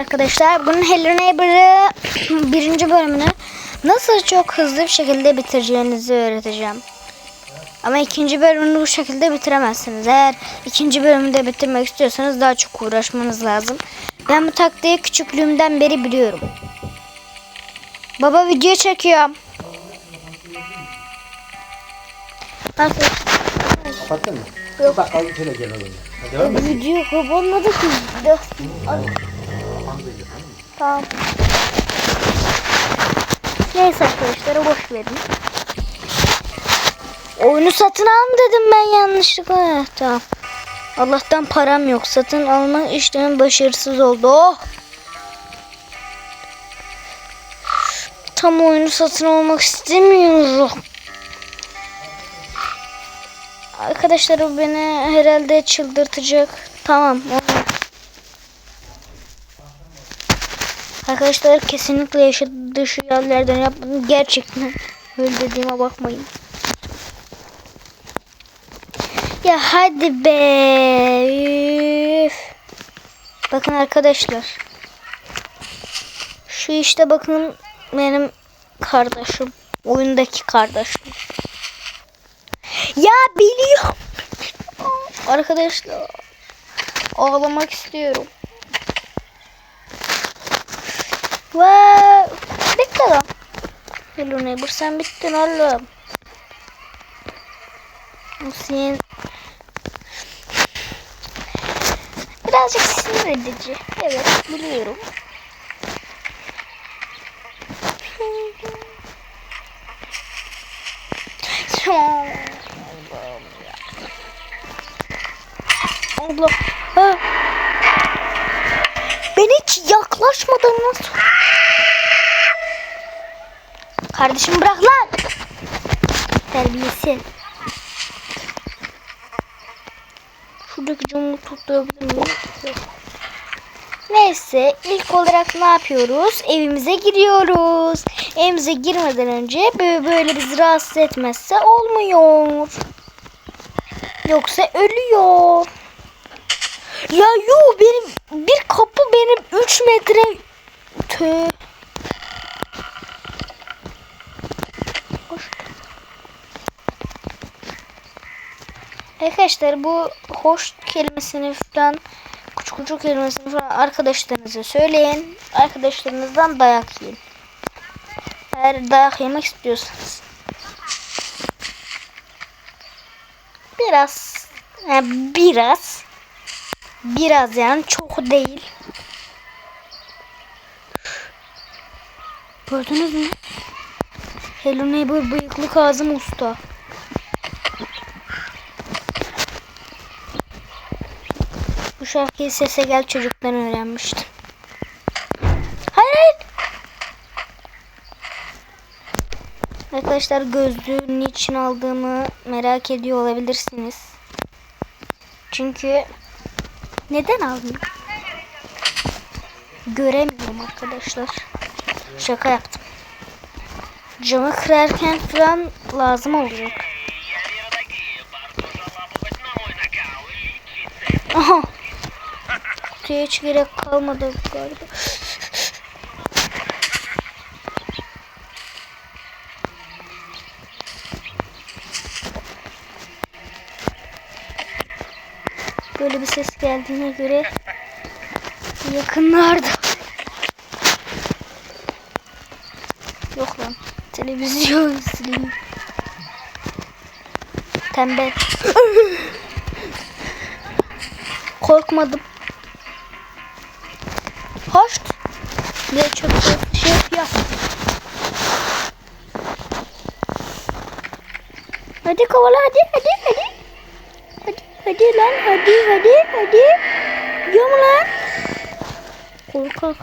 arkadaşlar. Bunun Hello Neighbor'ı birinci bölümünü nasıl çok hızlı bir şekilde bitireceğinizi öğreteceğim. Ama ikinci bölümünü bu şekilde bitiremezsiniz. Eğer ikinci bölümü de bitirmek istiyorsanız daha çok uğraşmanız lazım. Ben bu taktiği küçüklüğümden beri biliyorum. Baba video çekiyorum. Nasıl? Kapattın mı? Yok. Bak al şöyle gel oğlum. Video kapanmadı ki. Tamam. Neyse arkadaşlar boş verin. Oyunu satın al dedim ben yanlışlıkla. Tamam. Allah'tan param yok. Satın alma işlemi başarısız oldu. Oh. Tam oyunu satın almak istemiyorum. Arkadaşlar beni herhalde çıldırtacak. Tamam. olmaz. Arkadaşlar kesinlikle yaşadığı şu yerlerden yapmadım. Gerçekten öyle dediğime bakmayın. Ya hadi be. Üf. Bakın arkadaşlar. Şu işte bakın benim kardeşim. Oyundaki kardeşim. Ya biliyorum. Arkadaşlar. Ağlamak istiyorum. Wow. Bitti lan. Hello neighbor sen bittin oğlum. Senin birazcık sinir edici. Evet biliyorum. Allah. Yaklaşmadan nasıl? Kardeşim bırak lan. Terbiyesi. Şuradaki camı tutturabilir miyim? Neyse ilk olarak ne yapıyoruz? Evimize giriyoruz. Evimize girmeden önce böyle, böyle bizi rahatsız etmezse olmuyor. Yoksa ölüyor. Ya yo benim bir kapı benim 3 metre tö. Arkadaşlar bu hoş kelimesini falan küçük küçük kelimesini falan arkadaşlarınıza söyleyin. Arkadaşlarınızdan dayak yiyin. Eğer dayak yemek istiyorsanız. Biraz yani biraz Biraz yani çok değil. Gördünüz mü? Hello Neighbor bıyıklı Kazım Usta. Bu şarkıyı sese gel çocuktan öğrenmiştim. Hayır hayır. Arkadaşlar gözlüğü niçin aldığımı merak ediyor olabilirsiniz. Çünkü neden aldın? Göremiyorum arkadaşlar. Şaka yaptım. Camı kırarken falan lazım olacak. Aha. Kutuya hiç gerek kalmadı galiba. Ses geldiğine göre yakınlarda. Yok lan. Televizyon izleyeyim. Tembel. Korkmadım. Hoş. Ne çok şey ya. Hadi kovala hadi hadi hadi. Hadi hadi lan hadi hadi hadi. Yok lan. Korkak.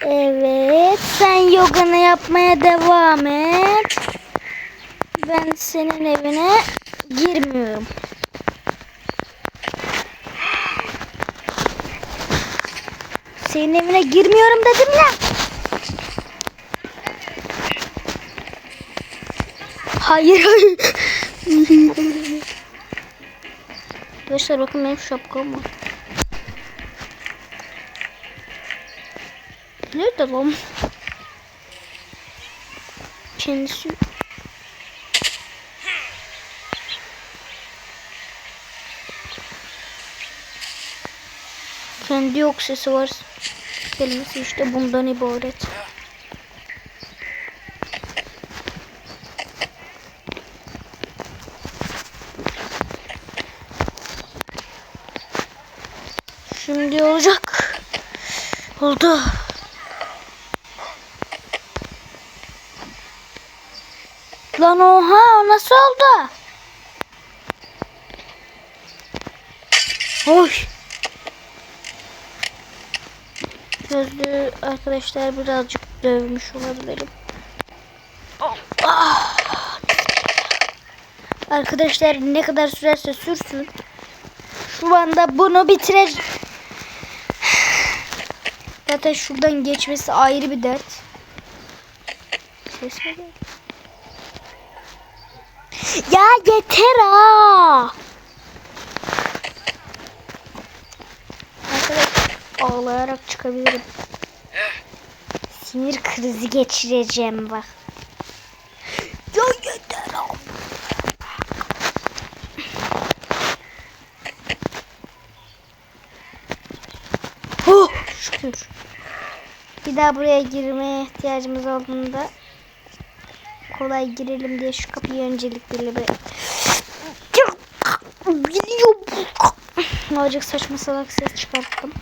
Evet sen yoganı yapmaya devam et. Ben senin evine girmiyorum. Senin evine girmiyorum dedim ya. Hayır hayır. Arkadaşlar bakın benim şapkam var. Nerede lan? Kendisi. Kendi yok sesi var. Kelimesi işte bundan ibaret. Olacak. Oldu. Lan oha nasıl oldu? Oy. Gözlü arkadaşlar birazcık dövmüş olabilirim. Ah. Arkadaşlar ne kadar sürerse sürsün. Şu anda bunu bitireceğim. Zaten şuradan geçmesi ayrı bir dert. Ses? Ya yeter ha. Arkadaşlar ağlayarak çıkabilirim. Sinir krizi geçireceğim bak. Ya yeter ha. Oh şükür. Daha buraya girmeye ihtiyacımız olduğunda kolay girelim diye şu kapıyı öncelikle bir Biliyorum. Azıcık saçma salak ses çıkarttım.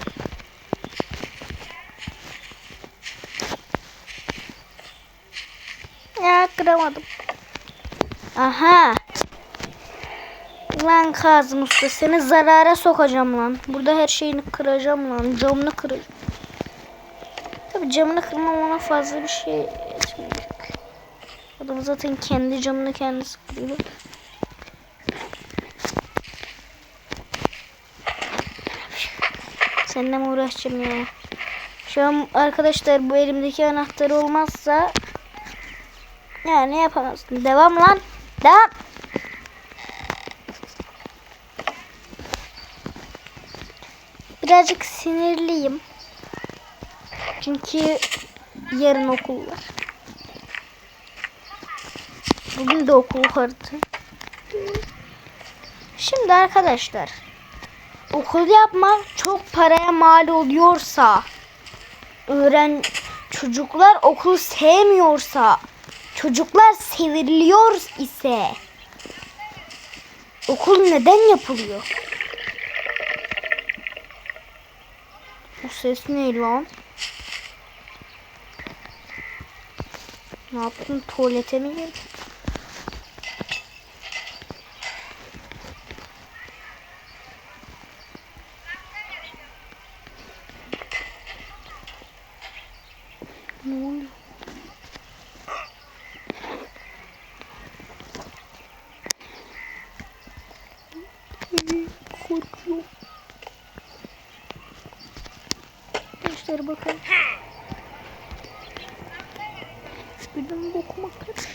Ya kıramadım. Aha. Lan Kazım seni zarara sokacağım lan. Burada her şeyini kıracağım lan. Camını kıracağım. Tabi camını kırmam ona fazla bir şey etmeyecek. Adam zaten kendi camını kendisi kırıyor. Seninle mi uğraşacağım ya? Şu an arkadaşlar bu elimdeki anahtar olmazsa ya ne yapamazsın? Devam lan. Devam. Birazcık sinirliyim. Çünkü yarın okul var. Bugün de okul vardı. Şimdi arkadaşlar okul yapmak çok paraya mal oluyorsa öğren çocuklar okul sevmiyorsa çocuklar severiliyor ise okul neden yapılıyor? Bu ses ne lan? Ne yaptın? Tuvalete mi girdin? Ne oluyor? Korkuyorum. Gençler bakın. Birden bokuma kaç.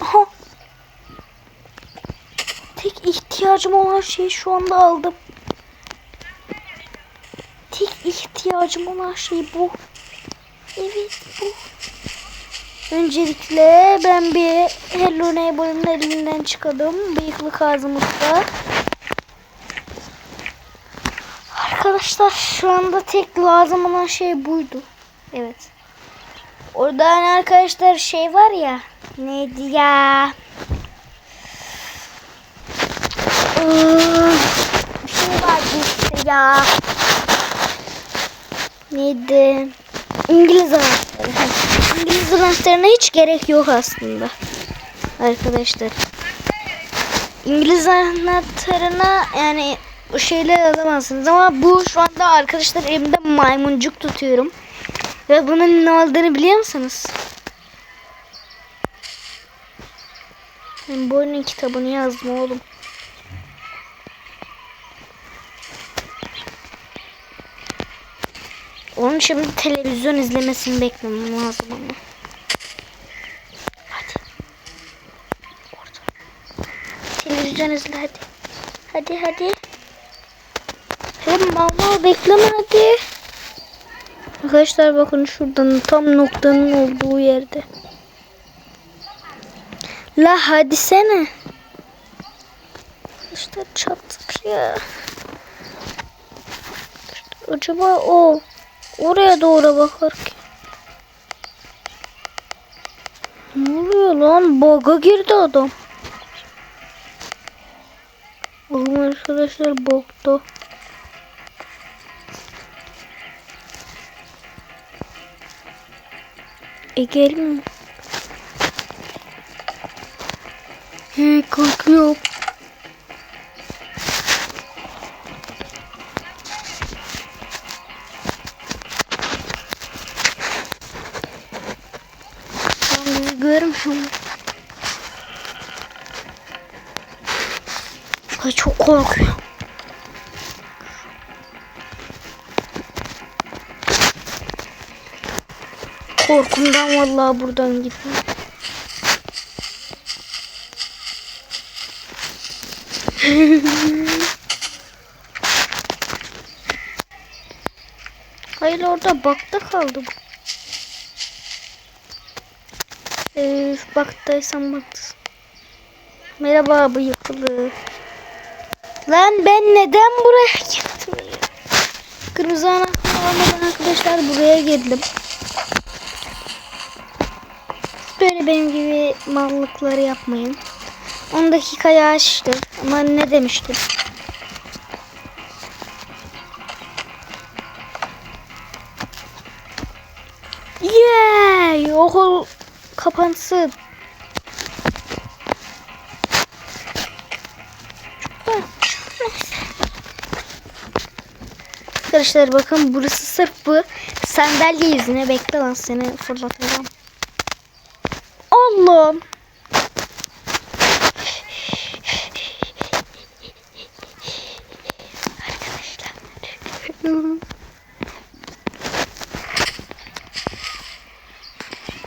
Aha. Tek ihtiyacım olan şeyi şu anda aldım. Tek ihtiyacım olan şey bu. Evet bu. Öncelikle ben bir Hello Neighbor'ın elinden çıkalım. Bıyıklı Kazım Usta. Arkadaşlar şu anda tek lazım olan şey buydu. Evet. Orada hani arkadaşlar şey var ya. Neydi ya? Bir şey vardı işte ya. Neydi? İngiliz anahtarı. İngiliz anahtarına hiç gerek yok aslında. Arkadaşlar. İngiliz anahtarına yani o şeyler alamazsınız ama bu şu anda arkadaşlar elimde maymuncuk tutuyorum. Ve bunun ne olduğunu biliyor musunuz? Ben bu oyunun kitabını yazdım oğlum. Onun şimdi televizyon izlemesini beklemem lazım ama. Hadi. bitireceğiniz hadi. Hadi hadi. Hem mama bekleme hadi. Arkadaşlar bakın şuradan tam noktanın olduğu yerde. La hadi sene. İşte çattık ya. İşte acaba o oraya doğru bakar ki. Ne oluyor lan? Bug'a girdi adam. Oğlum arkadaşlar bug'da. E gelmiyor. Hey korkuyorum. Korkuyorum. Korkumdan vallahi buradan gittim. Hayır orada bakta kaldım. Üf baktaysan baktısın. Merhaba bıyıklı. Lan ben neden buraya gittim? Kırmızı anahtar almadan arkadaşlar buraya geldim. Böyle benim gibi mallıkları yapmayın. 10 dakikaya açtı. Ama ne demiştim? Yeah! Okul kapansın. Arkadaşlar bakın burası sırf bu sandalye yüzüne bekle lan seni fırlatacağım. Allah'ım.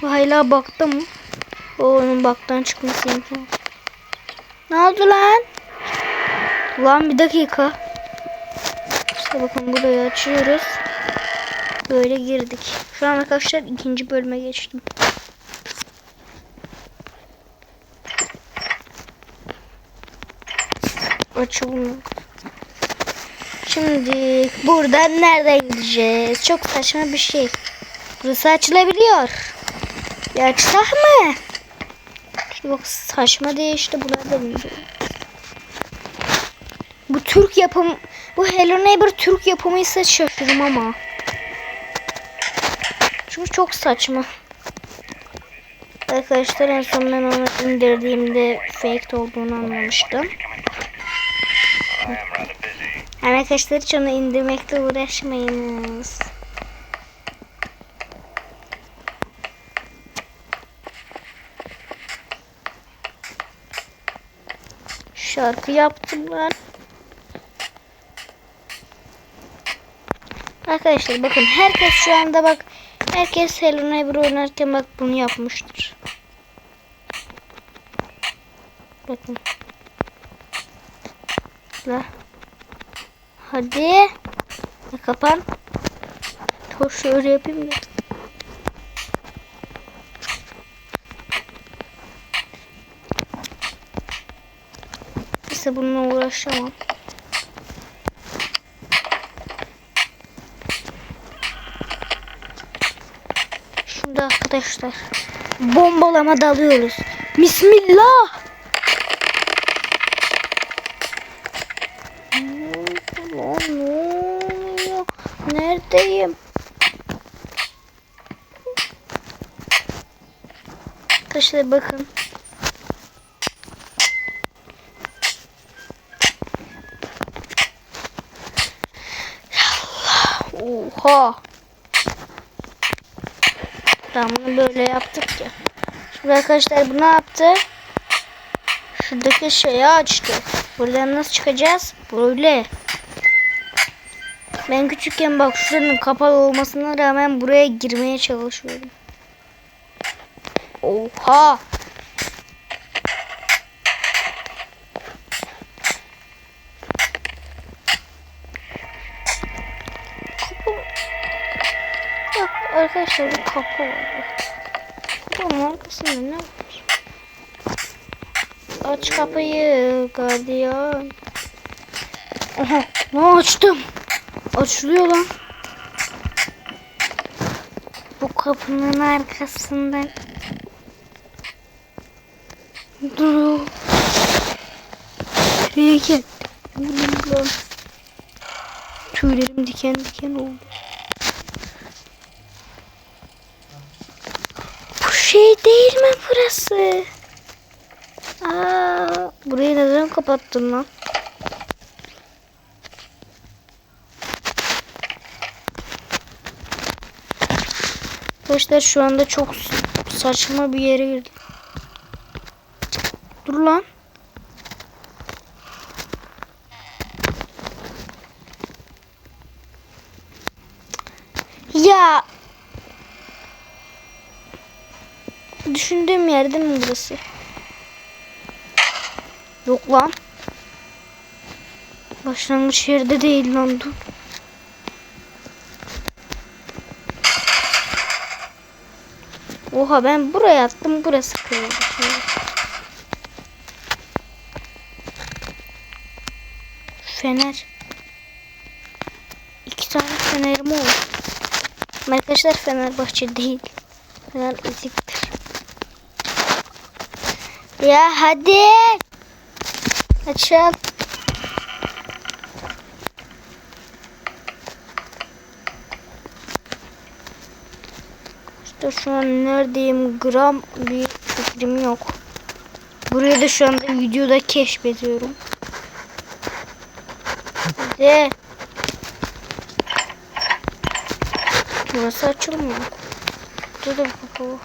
Hala bakta mı? O onun baktan çıkması imkanı. Ne oldu lan? Lan bir dakika. İşte bakın burayı açıyoruz. Böyle girdik. Şu an arkadaşlar ikinci bölüme geçtim. Açılmıyor. Şimdi buradan nereden gideceğiz? Çok saçma bir şey. Burası açılabiliyor. Ya açsak mı? Yok saçma değil işte burada bilmiyorum. Bu Türk yapım bu Hello Neighbor Türk yapımıysa şaşırırım ama. Çünkü çok saçma. Arkadaşlar en son ben onu indirdiğimde fake olduğunu anlamıştım. Yani arkadaşlar hiç onu indirmekle uğraşmayınız. Şarkı yaptım ben. Arkadaşlar bakın herkes şu anda bak herkes Hello Neighbor oynarken bak bunu yapmıştır. Bakın. La. Hadi. Ya kapan. Dur şöyle yapayım da. Neyse bununla uğraşamam. Şimdi arkadaşlar bombalama dalıyoruz. Bismillah. Neredeyim? Arkadaşlar bakın. Oha. Tamam bunu böyle yaptık ya. Şimdi arkadaşlar bu ne yaptı? Şuradaki şeyi açtı. Buradan nasıl çıkacağız? Böyle. Ben küçükken bak şuranın kapalı olmasına rağmen buraya girmeye çalışıyorum. Oha. Arkadaşlar bir kapı var. Bunun arkasında ne var? Aç kapıyı gardiyan. Aha ne açtım. Açılıyor lan. Bu kapının arkasında. Dur. Şuraya gel. Tüylerim diken diken oldu. Bu şey değil mi burası? Aa, burayı neden kapattın lan? Arkadaşlar şu anda çok saçma bir yere girdim. Dur lan. Ya. Düşündüğüm yerde mi burası? Yok lan. Başlangıç yerde değil lan dur. Oha ben buraya attım burası kırıldı. şimdi. Fener. İki tane fenerim oldu. Arkadaşlar Fenerbahçe değil. Fener eziktir. Ya hadi. Açıl. İşte şu an neredeyim gram bir fikrim yok. Burayı da şu anda videoda keşfediyorum. Hadi. Burası açılmıyor. Dur dur bu.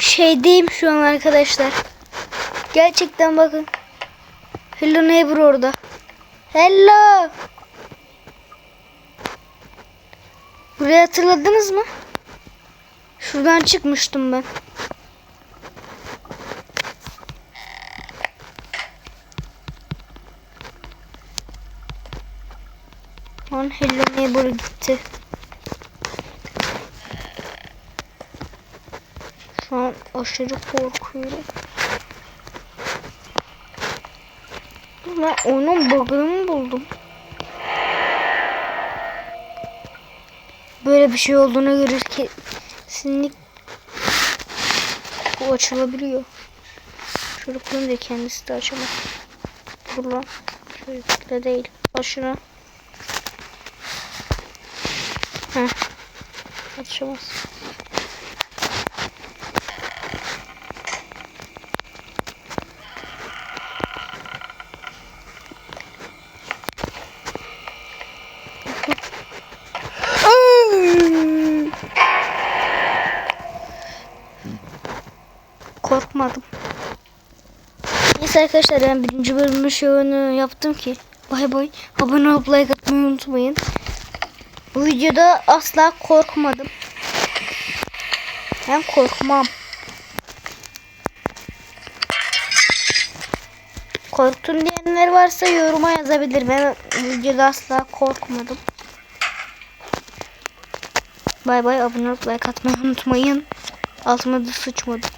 Şeydeyim şu an arkadaşlar. Gerçekten bakın. Hello neighbor orada. Hello. Burayı hatırladınız mı? Şuradan çıkmıştım ben. Lan Hello Neighbor gitti. Şu an aşırı korkuyorum. Ben onun bug'ını buldum? Böyle bir şey olduğuna göre kesinlik bu açılabiliyor. Koyayım da kendisi de açamaz. Dur lan. Değil. Başına. Heh. Açamaz. Korkmadım. Neyse arkadaşlar ben birinci bölümü şöyle yaptım ki. Bay bay. Abone olup like atmayı unutmayın. Bu videoda asla korkmadım. Ben korkmam. Korktun diyenler varsa yoruma yazabilir. Ben videoda asla korkmadım. Bay bay abone olup like atmayı unutmayın. Altıma da sıçmadım.